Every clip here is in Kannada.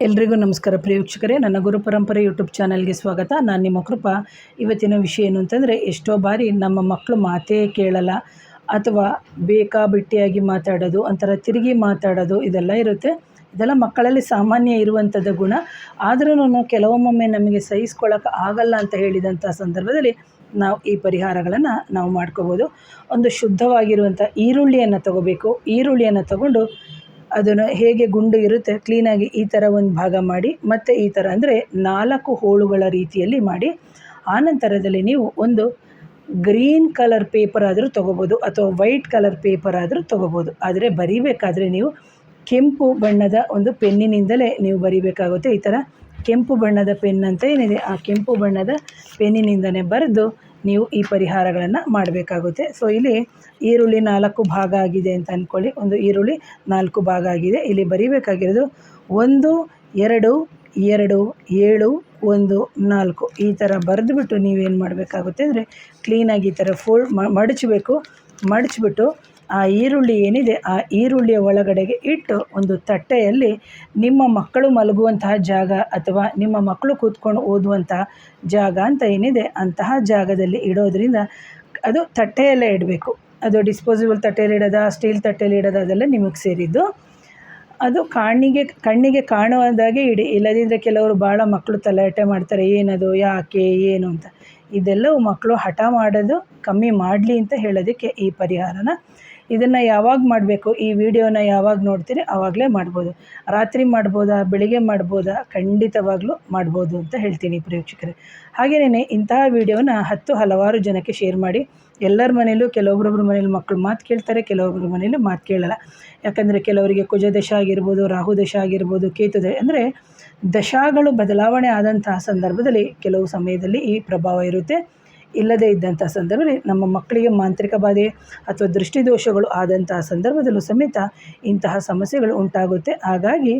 ಎಲ್ರಿಗೂ ನಮಸ್ಕಾರ ಪ್ರೇಕ್ಷಕರೇ ನನ್ನ ಗುರು ಪರಂಪರೆ ಯೂಟ್ಯೂಬ್ ಚಾನಲ್ಗೆ ಸ್ವಾಗತ. ನಾನು ನಿಮ್ಮ ಕೃಪಾ. ಇವತ್ತಿನ ವಿಷಯ ಏನು ಅಂತಂದರೆ, ಎಷ್ಟೋ ಬಾರಿ ನಮ್ಮ ಮಕ್ಕಳು ಮಾತೇ ಕೇಳಲ್ಲ ಅಥವಾ ಬೇಕಾಬಿಟ್ಟಿಯಾಗಿ ಮಾತಾಡೋದು, ಒಂಥರ ತಿರುಗಿ ಮಾತಾಡೋದು ಇದೆಲ್ಲ ಇರುತ್ತೆ. ಇದೆಲ್ಲ ಮಕ್ಕಳಲ್ಲಿ ಸಾಮಾನ್ಯ ಇರುವಂಥದ್ದು ಗುಣ. ಆದ್ರೂ ಕೆಲವೊಮ್ಮೊಮ್ಮೆ ನಮಗೆ ಸಹಿಸ್ಕೊಳ್ಳೋಕೆ ಆಗಲ್ಲ ಅಂತ ಹೇಳಿದಂಥ ಸಂದರ್ಭದಲ್ಲಿ ನಾವು ಈ ಪರಿಹಾರಗಳನ್ನು ನಾವು ಮಾಡ್ಕೋಬೋದು. ಒಂದು ಶುದ್ಧವಾಗಿರುವಂಥ ಈರುಳ್ಳಿಯನ್ನು ತಗೋಬೇಕು. ಈರುಳ್ಳಿಯನ್ನು ತಗೊಂಡು ಅದನ್ನು ಹೇಗೆ ಗುಂಡು ಇರುತ್ತೆ ಕ್ಲೀನಾಗಿ ಈ ಥರ ಒಂದು ಭಾಗ ಮಾಡಿ, ಮತ್ತು ಈ ಥರ ಅಂದರೆ ನಾಲ್ಕು ಹೋಳುಗಳ ರೀತಿಯಲ್ಲಿ ಮಾಡಿ ಆನಂತರದಲ್ಲಿ ನೀವು ಒಂದು ಗ್ರೀನ್ ಕಲರ್ ಪೇಪರ್ ಆದರೂ ತೊಗೋಬೋದು ಅಥವಾ ವೈಟ್ ಕಲರ್ ಪೇಪರ್ ಆದರೂ ತೊಗೋಬೋದು. ಆದರೆ ಬರಿಬೇಕಾದ್ರೆ ನೀವು ಕೆಂಪು ಬಣ್ಣದ ಒಂದು ಪೆನ್ನಿನಿಂದಲೇ ನೀವು ಬರಿಬೇಕಾಗುತ್ತೆ ಈ ಥರ ಕೆಂಪು ಬಣ್ಣದ ಪೆನ್ ಅಂತ ಏನಿದೆ, ಆ ಕೆಂಪು ಬಣ್ಣದ ಪೆನ್ನಿನಿಂದಲೇ ಬರೆದು ನೀವು ಈ ಪರಿಹಾರಗಳನ್ನು ಮಾಡಬೇಕಾಗುತ್ತೆ. ಸೊ ಇಲ್ಲಿ ಈರುಳ್ಳಿ ನಾಲ್ಕು ಭಾಗ ಆಗಿದೆ ಅಂತ ಅಂದ್ಕೊಳ್ಳಿ ಒಂದು ಈರುಳ್ಳಿ ನಾಲ್ಕು ಭಾಗ ಆಗಿದೆ. ಇಲ್ಲಿ ಬರೀಬೇಕಾಗಿರೋದು ಒಂದು, ಎರಡು ಎರಡು, ಏಳು, ಒಂದು, ನಾಲ್ಕು. ಈ ಥರ ಬರೆದುಬಿಟ್ಟು ನೀವೇನು ಮಾಡಬೇಕಾಗುತ್ತೆ ಅಂದರೆ ಕ್ಲೀನಾಗಿ ಈ ಥರ ಫೋಲ್ಡ್ ಮಡಚಬೇಕು. ಮಡಚಿಬಿಟ್ಟು ಆ ಈರುಳ್ಳಿ ಏನಿದೆ ಆ ಈರುಳ್ಳಿಯ ಒಳಗಡೆಗೆ ಇಟ್ಟು ಒಂದು ತಟ್ಟೆಯಲ್ಲಿ ನಿಮ್ಮ ಮಕ್ಕಳು ಮಲಗುವಂತಹ ಜಾಗ ಅಥವಾ ನಿಮ್ಮ ಮಕ್ಕಳು ಕೂತ್ಕೊಂಡು ಓದುವಂತಹ ಜಾಗ ಅಂತ ಏನಿದೆ ಅಂತಹ ಜಾಗದಲ್ಲಿ ಇಡೋದ್ರಿಂದ ಅದು ತಟ್ಟೆಯಲ್ಲೇ ಇಡಬೇಕು. ಅದು ಡಿಸ್ಪೋಸಿಬಲ್ ತಟ್ಟೆಯಲ್ಲಿ ಇಡೋದ ಸ್ಟೀಲ್ ತಟ್ಟೆಯಲ್ಲಿ ಇಡೋದ, ಅದೆಲ್ಲ ನಿಮಗೆ ಸೇರಿದ್ದು. ಅದು ಕಣ್ಣಿಗೆ ಕಣ್ಣಿಗೆ ಕಾಣುವುದಾಗೆ ಇಡಿ. ಇಲ್ಲದಿದ್ದರೆ ಕೆಲವರು ಭಾಳ ಮಕ್ಕಳು ತಲಾಟೆ ಮಾಡ್ತಾರೆ, ಏನದು, ಯಾಕೆ, ಏನು ಅಂತ. ಇದೆಲ್ಲವೂ ಮಕ್ಕಳು ಹಠ ಮಾಡೋದು ಕಮ್ಮಿ ಮಾಡಲಿ ಅಂತ ಹೇಳೋದಕ್ಕೆ ಈ ಪರಿಹಾರನ ಇದನ್ನು ಯಾವಾಗ ಮಾಡಬೇಕು, ಈ ವಿಡಿಯೋನ ಯಾವಾಗ ನೋಡ್ತೀರಿ ಆವಾಗಲೇ ಮಾಡ್ಬೋದು. ರಾತ್ರಿ ಮಾಡ್ಬೋದಾ, ಬೆಳಿಗ್ಗೆ ಮಾಡ್ಬೋದಾ, ಖಂಡಿತವಾಗ್ಲೂ ಮಾಡ್ಬೋದು ಅಂತ ಹೇಳ್ತೀನಿ ಪ್ರೇಕ್ಷಕರೇ. ಹಾಗೆಯೇ ಇಂತಹ ವಿಡಿಯೋನ ಹತ್ತು ಹಲವಾರು ಜನಕ್ಕೆ ಶೇರ್ ಮಾಡಿ. ಎಲ್ಲರ ಮನೇಲೂ ಕೆಲವೊಬ್ಬರೊಬ್ಬರ ಮನೇಲಿ ಮಕ್ಕಳು ಮಾತು ಕೇಳ್ತಾರೆ ಕೆಲವೊಬ್ಬರ ಮನೇಲಿ ಮಾತು ಕೇಳಲ್ಲ. ಯಾಕಂದರೆ ಕೆಲವರಿಗೆ ಕುಜ ದಶ ಆಗಿರ್ಬೋದು, ರಾಹು ದಶ ಆಗಿರ್ಬೋದು, ಕೇತು ಅಂದರೆ ದಶಾಗಳು ಬದಲಾವಣೆ ಆದಂತಹ ಸಂದರ್ಭದಲ್ಲಿ ಕೆಲವು ಸಮಯದಲ್ಲಿ ಈ ಪ್ರಭಾವ ಇರುತ್ತೆ. ಇಲ್ಲದೇ ಇದ್ದಂಥ ಸಂದರ್ಭದಲ್ಲಿ ನಮ್ಮ ಮಕ್ಕಳಿಗೆ ಮಾಂತ್ರಿಕ ಬಾಧೆ ಅಥವಾ ದೃಷ್ಟಿದೋಷಗಳು ಆದಂತಹ ಸಂದರ್ಭದಲ್ಲೂ ಸಮೇತ ಇಂತಹ ಸಮಸ್ಯೆಗಳು ಉಂಟಾಗುತ್ತೆ. ಹಾಗಾಗಿ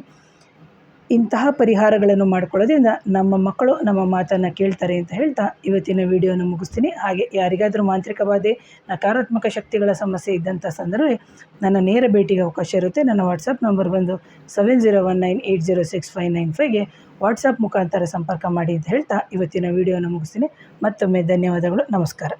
ಇಂತಹ ಪರಿಹಾರಗಳನ್ನು ಮಾಡ್ಕೊಳ್ಳೋದ್ರಿಂದ ನಮ್ಮ ಮಕ್ಕಳು ನಮ್ಮ ಮಾತನ್ನು ಕೇಳ್ತಾರೆ ಅಂತ ಹೇಳ್ತಾ ಇವತ್ತಿನ ವಿಡಿಯೋನ ಮುಗಿಸ್ತೀನಿ. ಹಾಗೆ ಯಾರಿಗಾದರೂ ಮಾಂತ್ರಿಕ ಬಾಧೆ ನಕಾರಾತ್ಮಕ ಶಕ್ತಿಗಳ ಸಮಸ್ಯೆ ಇದ್ದಂಥ ಸಂದರ್ಭ ನನ್ನ ನೇರ ಭೇಟಿಗೆ ಅವಕಾಶ ಇರುತ್ತೆ. ನನ್ನ ವಾಟ್ಸಪ್ ನಂಬರ್ ಬಂದು seven zero one nine eight zero six five nine ಫೈವ್ಗೆ WhatsApp ಮುಖಾಂತರ ಸಂಪರ್ಕ ಮಾಡಿ ಅಂತ ಹೇಳ್ತಾ ಇವತ್ತಿನ ವಿಡಿಯೋನ ಮುಗಿಸ್ತೀನಿ. ಮತ್ತೊಮ್ಮೆ ಧನ್ಯವಾದಗಳು. ನಮಸ್ಕಾರ.